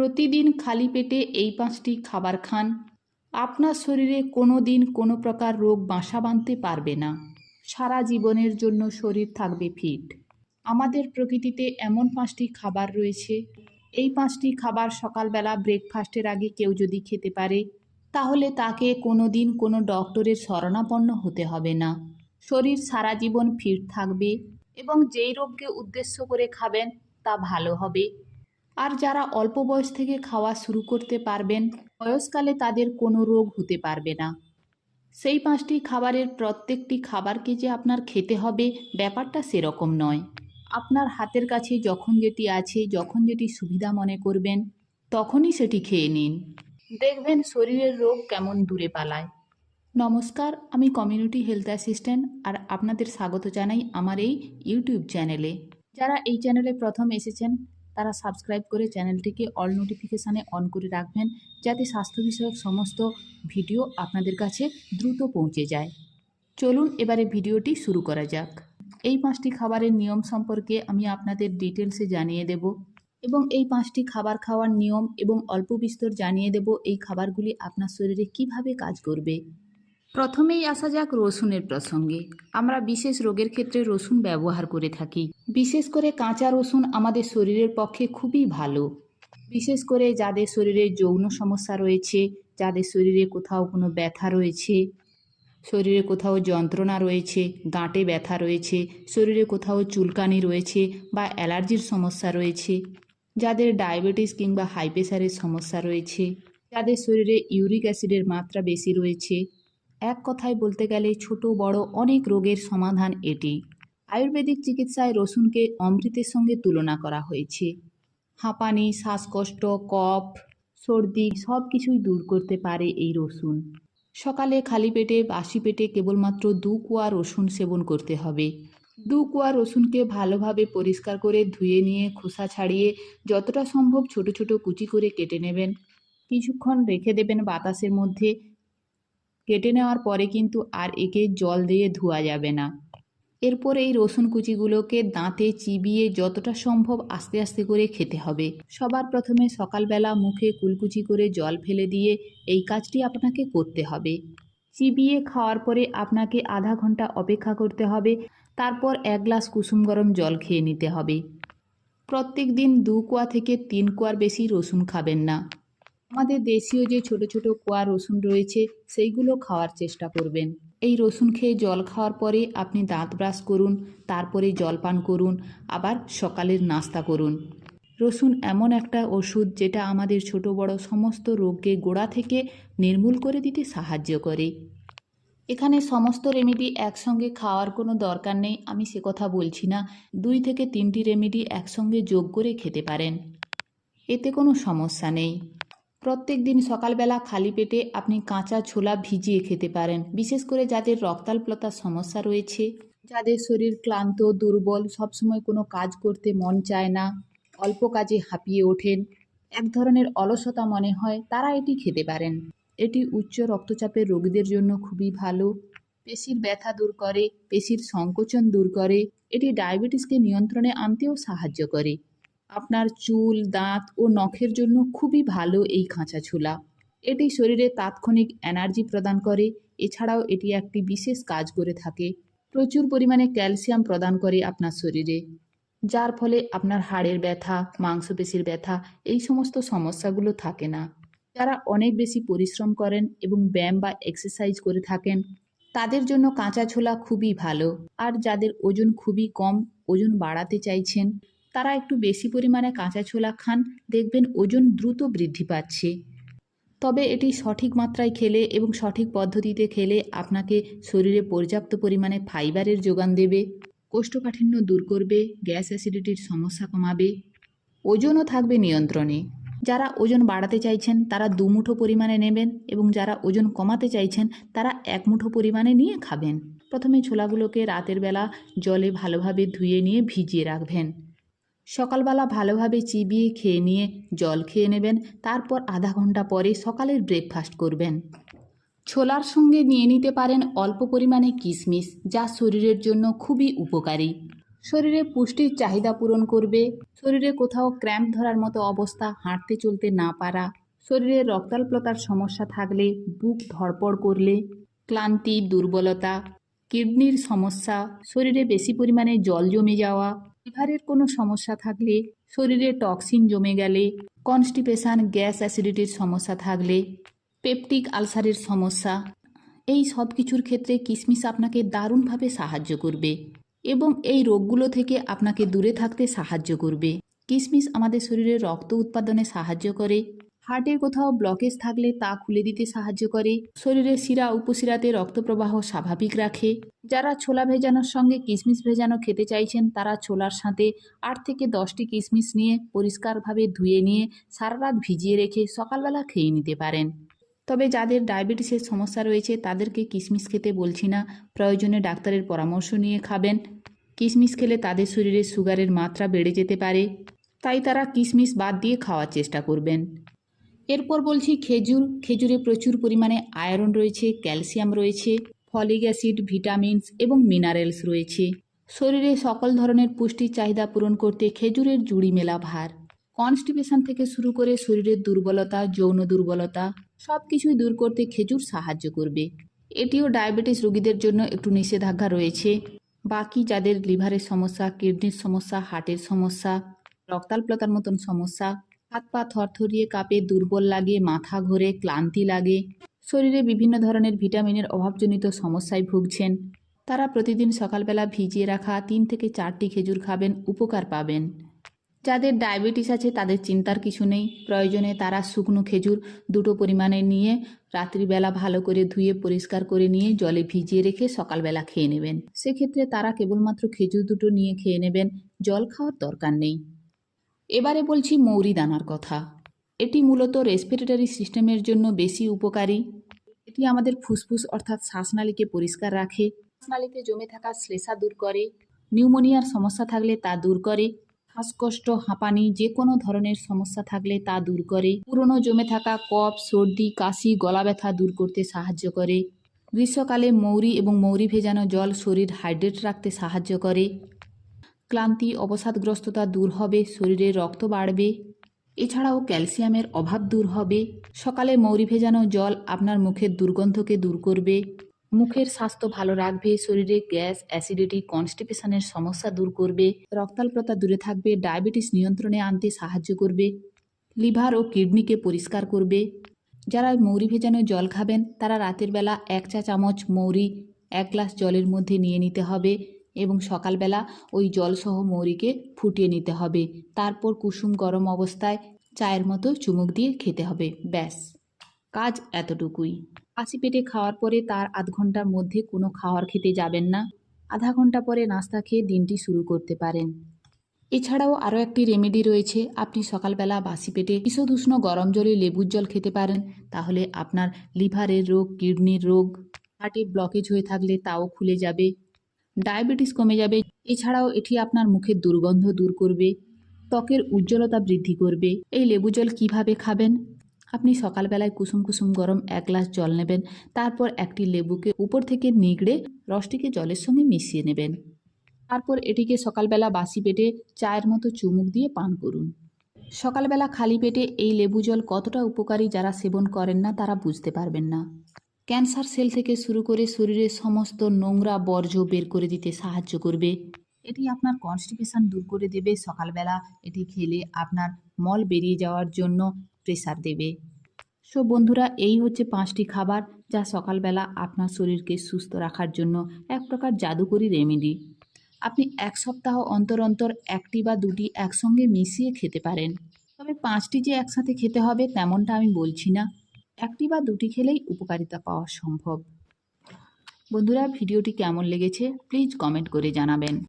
প্রতিদিন খালি পেটে এই পাঁচটি খাবার খান। আপনার শরীরে কোনো দিন কোনো প্রকার রোগ বাসা বাঁধতে পারবে না। সারা জীবনের জন্য শরীর থাকবে ফিট। আমাদের প্রকৃতিতে এমন পাঁচটি খাবার রয়েছে। এই পাঁচটি খাবার সকালবেলা ব্রেকফাস্টের আগে কেউ যদি খেতে পারে, তাহলে তাকে কোনো দিন কোনো ডক্টরের শরণাপন্ন হতে হবে না। শরীর সারা জীবন ফিট থাকবে এবং যেই রোগকে উদ্দেশ্য করে খাবেন, তা ভালো হবে। আর যারা অল্প বয়স থেকে খাওয়া শুরু করতে পারবেন, বয়সকালে তাদের কোনো রোগ হতে পারবে না। সেই পাঁচটি খাবারের প্রত্যেকটি খাবারকে যে আপনার খেতে হবে, ব্যাপারটা সেরকম নয়। আপনার হাতের কাছে যখন যেটি আছে, যখন যেটি সুবিধা মনে করবেন, তখনই সেটি খেয়ে নিন। দেখবেন শরীরের রোগ কেমন দূরে পালায়। নমস্কার, আমি কমিউনিটি হেলথ অ্যাসিস্ট্যান্ট আর আপনাদের স্বাগত জানাই আমার এই ইউটিউব চ্যানেলে। যারা এই চ্যানেলে প্রথম এসেছেন তারা সাবস্ক্রাইব করে চ্যানেলটিকে অল নোটিফিকেশানে অন করে রাখবেন, যাতে স্বাস্থ্য বিষয়ক সমস্ত ভিডিও আপনাদের কাছে দ্রুত পৌঁছে যায়। চলুন এবারে ভিডিওটি শুরু করা যাক। এই পাঁচটি খাবারের নিয়ম সম্পর্কে আমি আপনাদের ডিটেলসে জানিয়ে দেব এবং এই পাঁচটি খাবার খাওয়ার নিয়ম এবং অল্প বিস্তর জানিয়ে দেব এই খাবারগুলি আপনার শরীরে কীভাবে কাজ করবে। প্রথমেই আসা যাক রসুনের প্রসঙ্গে। আমরা বিশেষ রোগের ক্ষেত্রে রসুন ব্যবহার করে থাকি। বিশেষ করে কাঁচা রসুন আমাদের শরীরের পক্ষে খুবই ভালো। বিশেষ করে যাদের শরীরে যৌন সমস্যা রয়েছে, যাদের শরীরে কোথাও কোনো ব্যথা রয়েছে, শরীরে কোথাও যন্ত্রণা রয়েছে, গাঁটে ব্যথা রয়েছে, শরীরে কোথাও চুলকানি রয়েছে বা অ্যালার্জির সমস্যা রয়েছে, যাদের ডায়াবেটিস কিংবা হাই প্রেশারের সমস্যা রয়েছে, যাদের শরীরে ইউরিক অ্যাসিডের মাত্রা বেশি রয়েছে এক কথায় বলতে গেলে ছোট, বড় অনেক রোগের সমাধান এটি। আয়ুর্বেদিক চিকিৎসায় রসুনকে অমৃতের সঙ্গে তুলনা করা হয়েছে। হাঁপানি, শ্বাসকষ্ট, কফ, সর্দি সব কিছুই দূর করতে পারে এই রসুন। সকালে খালি পেটে, বাসি পেটে কেবলমাত্র দু কোয়া রসুন সেবন করতে হবে। দু কোয়া রসুনকে ভালোভাবে পরিষ্কার করে ধুয়ে নিয়ে, খোসা ছাড়িয়ে যতটা সম্ভব ছোট ছোট কুচি করে কেটে নেবেন। কিছুক্ষণ রেখে দেবেন বাতাসের মধ্যে। কেটে নেওয়ার পরে কিন্তু আর একে জল দিয়ে ধোয়া যাবে না। এরপর এই রসুন কুচিগুলোকে দাঁতে চিবিয়ে যতটা সম্ভব আস্তে আস্তে করে খেতে হবে। সবার প্রথমে সকালবেলা মুখে কুলকুচি করে জল ফেলে দিয়ে এই কাজটি আপনাকে করতে হবে। চিবিয়ে খাওয়ার পরে আপনাকে আধা ঘণ্টা অপেক্ষা করতে হবে। তারপর এক গ্লাস কুসুম গরম জল খেয়ে নিতে হবে। প্রত্যেক দিন দু কোয়া থেকে তিন কোয়ার বেশি রসুন খাবেন না। আমাদের দেশীয় যে ছোট ছোট কোয়া রসুন রয়েছে, সেইগুলো খাওয়ার চেষ্টা করবেন। এই রসুন খেয়ে জল খাওয়ার পরে আপনি দাঁত ব্রাশ করুন, তারপরে জল পান করুন, আবার সকালের নাস্তা করুন। রসুন এমন একটা ওষুধ যেটা আমাদের ছোট বড় সমস্ত রোগকে গোড়া থেকে নির্মূল করে দিতে সাহায্য করে। এখানে সমস্ত রেমেডি একসঙ্গে খাওয়ার কোনো দরকার নেই, আমি সে কথা বলছি না। দুই থেকে তিনটি রেমেডি একসঙ্গে যোগ করে খেতে পারেন। এতে কোনো সমস্যা নেই। প্রত্যেক দিন সকালবেলা খালি পেটে আপনি কাঁচা ছোলা ভিজিয়ে খেতে পারেন, বিশেষ করে যাদের রক্তাল্পতার সমস্যা রয়েছে। যাদের শরীর ক্লান্ত, দুর্বল, সবসময় কোনো কাজ করতে মন চায় না, অল্প কাজে হাঁপিয়ে ওঠেন, এক ধরনের অলসতা মনে হয়, তারা এটি খেতে পারেন। এটি উচ্চ রক্তচাপের রোগীদের জন্য খুবই ভালো। পেশির ব্যথা দূর করে, পেশির সংকোচন দূর করে, এটি ডায়াবেটিসকে নিয়ন্ত্রণে আনতেও সাহায্য করে। আপনার চুল, দাঁত ও নখের জন্য খুবই ভালো এই খাঁচা ছোলা। এটি শরীরে তাৎক্ষণিক এনার্জি প্রদান করে। এছাড়াও এটি একটি বিশেষ কাজ করে থাকে। প্রচুর পরিমাণে ক্যালসিয়াম প্রদান করে আপনার শরীরে। যার ফলে আপনার হাড়ের ব্যথা, মাংসপেশির ব্যথা এই সমস্ত সমস্যাগুলো থাকে না। যারা অনেক বেশি পরিশ্রম করেন এবং ব্যায়াম বা এক্সারসাইজ করে থাকেন, তাদের জন্য কাঁচা ছোলা খুবই ভালো। আর যাদের ওজন খুবই কম, ওজন বাড়াতে চাইছেন তারা একটু বেশি পরিমাণে কাঁচা ছোলা খান, দেখবেন ওজন দ্রুত বৃদ্ধি পাচ্ছে। তবে এটি সঠিক মাত্রায় খেলে এবং সঠিক পদ্ধতিতে খেলে আপনাকে শরীরে পর্যাপ্ত পরিমাণে ফাইবারের যোগান দেবে, কোষ্ঠকাঠিন্য দূর করবে, গ্যাস অ্যাসিডিটির সমস্যা কমাবে, ওজনও থাকবে নিয়ন্ত্রণে। যারা ওজন বাড়াতে চাইছেন, তারা দুমুঠো পরিমাণে নেবেন এবং যারা ওজন কমাতে চাইছেন, তারা এক মুঠো পরিমাণে নিয়ে খাবেন। প্রথমে ছোলাগুলোকে রাতের বেলা জলে ভালোভাবে ধুয়ে নিয়ে ভিজিয়ে রাখবেন। সকালবেলা ভালোভাবে চিবিয়ে খেয়ে নিয়ে জল খেয়ে নেবেন, তারপর আধা ঘণ্টা পরে সকালের ব্রেকফাস্ট করবেন। ছোলার সঙ্গে নিয়ে নিতে পারেন অল্প পরিমাণে কিশমিশ যা শরীরের জন্য খুবই উপকারী। শরীরে পুষ্টির চাহিদা পূরণ করবে। শরীরে কোথাও ক্র্যাম্প ধরার মতো অবস্থা, হাঁটতে চলতে না পারা। শরীরে রক্তাল্পতার সমস্যা থাকলে বুক ধড়পড় করলে, ক্লান্তি, দুর্বলতা, কিডনির সমস্যা, শরীরে বেশি পরিমাণে জল জমে যাওয়া লিভারের কোনো সমস্যা থাকলে, শরীরে টক্সিন জমে গেলে, কনস্টিপেশন, গ্যাস অ্যাসিডিটির সমস্যা থাকলে, পেপটিক আলসারের সমস্যা, এই সব কিছুর ক্ষেত্রে কিশমিশ আপনাকে দারুণভাবে সাহায্য করবে এবং এই রোগগুলো থেকে আপনাকে দূরে থাকতে সাহায্য করবে। কিশমিশ আমাদের শরীরে রক্ত উৎপাদনে সাহায্য করে হার্টের কোথাও ব্লকেজ থাকলে তা খুলে দিতে সাহায্য করে। শরীরের শিরা, উপশিরাতে রক্ত প্রবাহ স্বাভাবিক রাখে। যারা ছোলা ভেজানোর সঙ্গে কিশমিশ ভেজানো খেতে চাইছেন, তারা ছোলার সাথে আট থেকে দশটি কিশমিশ নিয়ে পরিষ্কারভাবে ধুয়ে নিয়ে সারা রাত ভিজিয়ে রেখে সকালবেলা খেয়ে নিতে পারেন। তবে যাদের ডায়াবেটিসের সমস্যা রয়েছে, তাদেরকে কিশমিশ খেতে বলছি না। প্রয়োজনে ডাক্তারের পরামর্শ নিয়ে খাবেন। কিশমিশ খেলে তাদের শরীরে সুগারের মাত্রা বেড়ে যেতে পারে। তাই তারা কিশমিশ বাদ দিয়ে খাওয়ার চেষ্টা করবেন। এরপর বলছি খেজুর। খেজুরে প্রচুর পরিমাণে আয়রন রয়েছে, ক্যালসিয়াম রয়েছে, ফলিক অ্যাসিড, ভিটামিনস এবং মিনারেলস রয়েছে। শরীরে সকল ধরনের পুষ্টির চাহিদা পূরণ করতে খেজুরের জুড়ি মেলা ভার। কনস্টিপেশন থেকে শুরু করে শরীরের দুর্বলতা, যৌন দুর্বলতা সব কিছুই দূর করতে খেজুর সাহায্য করবে। এটিও ডায়াবেটিস রোগীদের জন্য একটু নিষেধাজ্ঞা রয়েছে। বাকি যাদের লিভারের সমস্যা, কিডনির সমস্যা, হার্টের সমস্যা, রক্তাল্পতার মতন সমস্যা হাত পা থরথরিয়ে কাঁপে, দুর্বল লাগে, মাথা ঘোরে, ক্লান্তি লাগে। শরীরে বিভিন্ন ধরনের ভিটামিনের অভাবজনিত সমস্যায় ভুগছেন। তারা প্রতিদিন সকালবেলা ভিজিয়ে রাখা তিন থেকে চারটি খেজুর খাবেন, উপকার পাবেন। যাদের ডায়াবেটিস আছে, তাদের চিন্তার কিছু নেই। প্রয়োজনে তারা শুকনো খেজুর দুটো পরিমাণে নিয়ে রাত্রিবেলা ভালো করে ধুয়ে পরিষ্কার করে নিয়ে জলে ভিজিয়ে রেখে সকালবেলা খেয়ে নেবেন। সেক্ষেত্রে তারা কেবলমাত্র খেজুর দুটো নিয়ে খেয়ে নেবেন। জল খাওয়ার দরকার নেই। এবারে বলছি মৌরি দানার কথা। এটি মূলত রেসপিরেটরি সিস্টেমের জন্য বেশি উপকারী। এটি আমাদের ফুসফুস অর্থাৎ শ্বাসনালীকে পরিষ্কার রাখে। শ্বাসনালীতে জমে থাকা শ্লেষা দূর করে। নিউমোনিয়ার সমস্যা থাকলে তা দূর করে। শ্বাসকষ্ট, হাঁপানি যে কোনো ধরনের সমস্যা থাকলে তা দূর করে। পুরনো জমে থাকা কফ, সর্দি, কাশি, গলা ব্যথা দূর করতে সাহায্য করে। গ্রীষ্মকালে মৌরি এবং মৌরি ভেজানো জল শরীর হাইড্রেট রাখতে সাহায্য করে। ক্লান্তি, অবসাদগ্রস্ততা দূর হবে, শরীরে রক্ত বাড়বে। এছাড়াও ক্যালসিয়ামের অভাব দূর হবে। সকালে মৌরি ভেজানো জল আপনার মুখের দুর্গন্ধকে দূর করবে। মুখের স্বাস্থ্য ভালো রাখবে, শরীরে গ্যাস, অ্যাসিডিটি, কনস্টিপেশনের সমস্যা দূর করবে। রক্তাল্পতা দূরে থাকবে, ডায়াবেটিস নিয়ন্ত্রণে আনতে সাহায্য করবে। লিভার ও কিডনিকে পরিষ্কার করবে। যারা মৌরি ভেজানো জল খাবেন, তারা রাতের বেলা এক চা চামচ মৌরি, এক গ্লাস জলের মধ্যে নিয়ে নিতে হবে। এবং সকালবেলা ওই জলসহ মৌরিকে ফুটিয়ে নিতে হবে। তারপর কুসুম গরম অবস্থায় চায়ের মতো চুমুক দিয়ে খেতে হবে। ব্যাস, কাজ এতটুকুই। কাশি পেটে খাওয়ার পরে তার আধ ঘণ্টার মধ্যে কোনো খাওয়ার খেতে যাবেন না। আধা ঘণ্টা পরে নাস্তা খেয়ে দিনটি শুরু করতে পারেন। এছাড়াও আরও একটি রেমেডি রয়েছে। আপনি সকালবেলা বাসি পেটে বিষদুষ্ণ গরম জলে লেবুর জল খেতে পারেন। তাহলে আপনার লিভারের রোগ, কিডনির রোগ হার্টে ব্লকেজ হয়ে থাকলে তাও খুলে যাবে। ডায়াবেটিস কমে যাবে, এছাড়াও এটি আপনার মুখের দুর্গন্ধ দূর করবে, ত্বকের উজ্জ্বলতা বৃদ্ধি করবে। এই লেবু জল কীভাবে খাবেন? আপনি সকালবেলায় কুসুম কুসুম গরম এক গ্লাস জল নেবেন, তারপর একটি লেবুকে উপর থেকে নিগড়ে রসটিকে জলের সঙ্গে মিশিয়ে নেবেন। তারপর এটিকে সকালবেলা বাসি পেটে চায়ের মতো চুমুক দিয়ে পান করুন। সকালবেলা খালি পেটে এই লেবু জল কতটা উপকারী যারা সেবন করেন না, তারা বুঝতে পারবেন না। ক্যান্সার সেল থেকে শুরু করে শরীরের সমস্ত নোংরা বর্জ্য বের করে দিতে সাহায্য করবে। এটি আপনার কনস্টিপেশন দূর করে দেবে। সকালবেলা এটি খেলে আপনার মল বেরিয়ে যাওয়ার জন্য প্রেসার দেবে। সো বন্ধুরা, এই হচ্ছে পাঁচটি খাবার যা সকালবেলা আপনার শরীরকে সুস্থ রাখার জন্য এক প্রকার জাদুকরি রেমেডি। আপনি এক সপ্তাহ অন্তর অন্তর একটি বা দুটি একসঙ্গে মিশিয়ে খেতে পারেন। তবে পাঁচটি যে একসাথে খেতে হবে তেমনটা আমি বলছি না। একটি বা দুটি খেলেই উপকারিতা পাওয়া সম্ভব। বন্ধুরা, ভিডিওটি কেমন লেগেছে প্লিজ কমেন্ট করে জানাবেন।